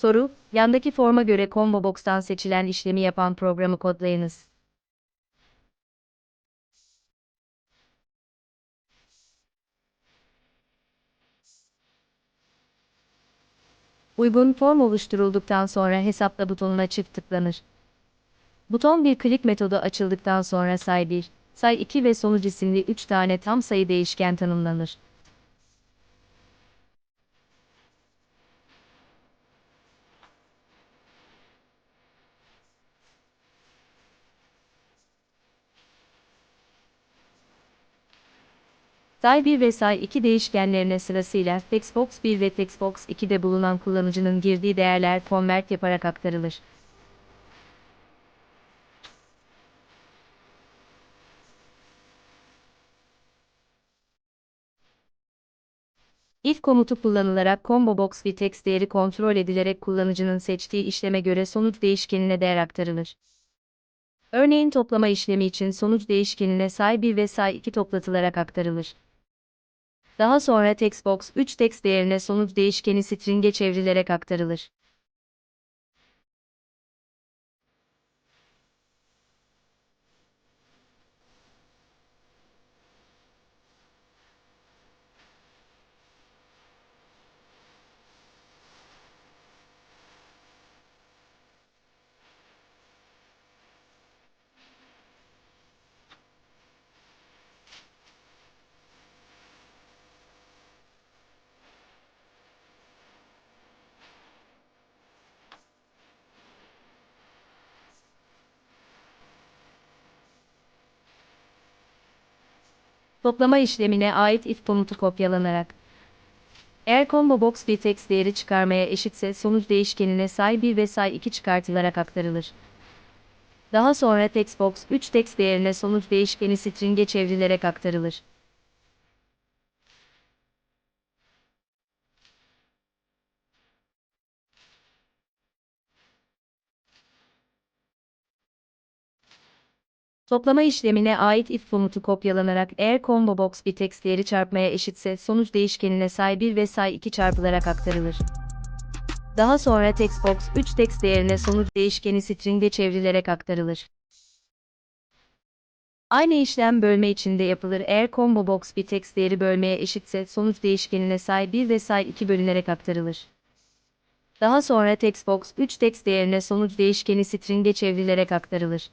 Soru, yandaki forma göre combo box'tan seçilen işlemi yapan programı kodlayınız. Uygun form oluşturulduktan sonra hesapla butonuna çift tıklanır. Buton bir klik metodu açıldıktan sonra say 1, say 2 ve sonuç isimli 3 tane tam sayı değişken tanımlanır. Say 1 ve say 2 değişkenlerine sırasıyla Textbox 1 ve Textbox 2'de bulunan kullanıcının girdiği değerler convert yaparak aktarılır. if komutu kullanılarak combo box bir text değeri kontrol edilerek kullanıcının seçtiği işleme göre sonuç değişkenine değer aktarılır. Örneğin toplama işlemi için sonuç değişkenine say 1 ve say 2 toplatılarak aktarılır. Daha sonra textbox 3 text değerine sonuç değişkeni string'e çevrilerek aktarılır. Toplama işlemine ait if komutu kopyalanarak. Eğer combo box bir text değeri çıkarmaya eşitse sonuç değişkenine say 1 ve say 2 çıkartılarak aktarılır. Daha sonra textbox 3 text değerine sonuç değişkeni string'e çevrilerek aktarılır. Toplama işlemine ait if komutu kopyalanarak eğer combo box bir text değeri çarpmaya eşitse sonuç değişkenine say 1 ve say 2 çarpılarak aktarılır. Daha sonra textbox 3 text değerine sonuç değişkeni string'e çevrilerek aktarılır. Aynı işlem bölme içinde yapılır. Eğer combo box bir text değeri bölmeye eşitse sonuç değişkenine say 1 ve say 2 bölünerek aktarılır. Daha sonra textbox 3 text değerine sonuç değişkeni string'e çevrilerek aktarılır.